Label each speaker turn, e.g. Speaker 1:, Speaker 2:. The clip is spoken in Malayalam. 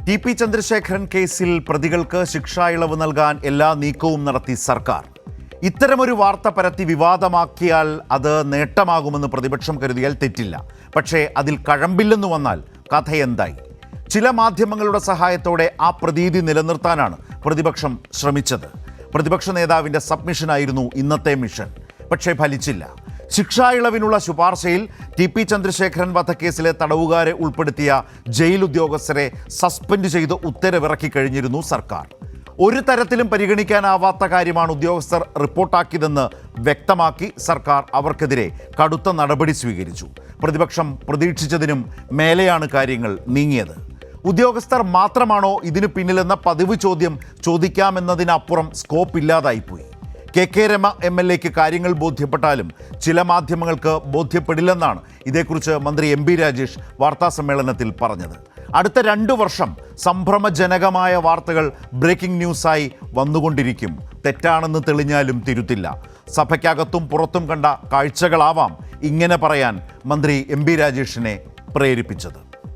Speaker 1: ടി പി ചന്ദ്രശേഖരൻ കേസിൽ പ്രതികൾക്ക് ശിക്ഷാ ഇളവ് നൽകാൻ എല്ലാ നീക്കവും നടത്തി സർക്കാർ. ഇത്തരമൊരു വാർത്ത പരത്തി വിവാദമാക്കിയാൽ അത് നേട്ടമാകുമെന്ന് പ്രതിപക്ഷം കരുതിയാൽ തെറ്റില്ല. പക്ഷേ അതിൽ കഴമ്പില്ലെന്ന് വന്നാൽ കഥ എന്തായി ചില മാധ്യമങ്ങളുടെ സഹായത്തോടെ ആ പ്രതീതി നിലനിർത്താനാണ് പ്രതിപക്ഷം ശ്രമിച്ചത്. പ്രതിപക്ഷ നേതാവിന്റെ സബ്മിഷനായിരുന്നു ഇന്നത്തെ മിഷൻ. പക്ഷേ ഫലിച്ചില്ല. ശിക്ഷാ ഇളവിനുള്ള ശുപാർശയിൽ ടി പി ചന്ദ്രശേഖരൻ വധക്കേസിലെ തടവുകാരെ ഉൾപ്പെടുത്തിയ ജയിൽ ഉദ്യോഗസ്ഥരെ സസ്പെൻഡ് ചെയ്ത് ഉത്തരവിറക്കി കഴിഞ്ഞിരുന്നു സർക്കാർ. ഒരു തരത്തിലും പരിഗണിക്കാനാവാത്ത കാര്യമാണ് ഉദ്യോഗസ്ഥർ റിപ്പോർട്ടാക്കിയതെന്ന് വ്യക്തമാക്കി സർക്കാർ അവർക്കെതിരെ കടുത്ത നടപടി സ്വീകരിച്ചു. പ്രതിപക്ഷം പ്രതീക്ഷിച്ചതിനും മേലെയാണ് കാര്യങ്ങൾ നീങ്ങിയത്. ഉദ്യോഗസ്ഥർ മാത്രമാണോ ഇതിനു പിന്നിലെന്ന പതിവ് ചോദ്യം ചോദിക്കാമെന്നതിനപ്പുറം സ്കോപ്പ് ഇല്ലാതായിപ്പോയി. K K Rama M L എക്ക് കാര്യങ്ങൾ ബോധ്യപ്പെട്ടാലും ചില മാധ്യമങ്ങൾക്ക് ബോധ്യപ്പെടില്ലെന്നാണ് ഇതേക്കുറിച്ച് മന്ത്രി എം ബി രാജേഷ് വാർത്താസമ്മേളനത്തിൽ പറഞ്ഞത്. അടുത്ത രണ്ടു വർഷം സംഭ്രമജനകമായ വാർത്തകൾ ബ്രേക്കിംഗ് ന്യൂസായി വന്നുകൊണ്ടിരിക്കും. തെറ്റാണെന്ന് തെളിഞ്ഞാലും തിരുത്തില്ല. സഭയ്ക്കകത്തും പുറത്തും കണ്ട കാഴ്ചകളാവാം ഇങ്ങനെ പറയാൻ മന്ത്രി എം ബി രാജേഷിനെ പ്രേരിപ്പിച്ചത്.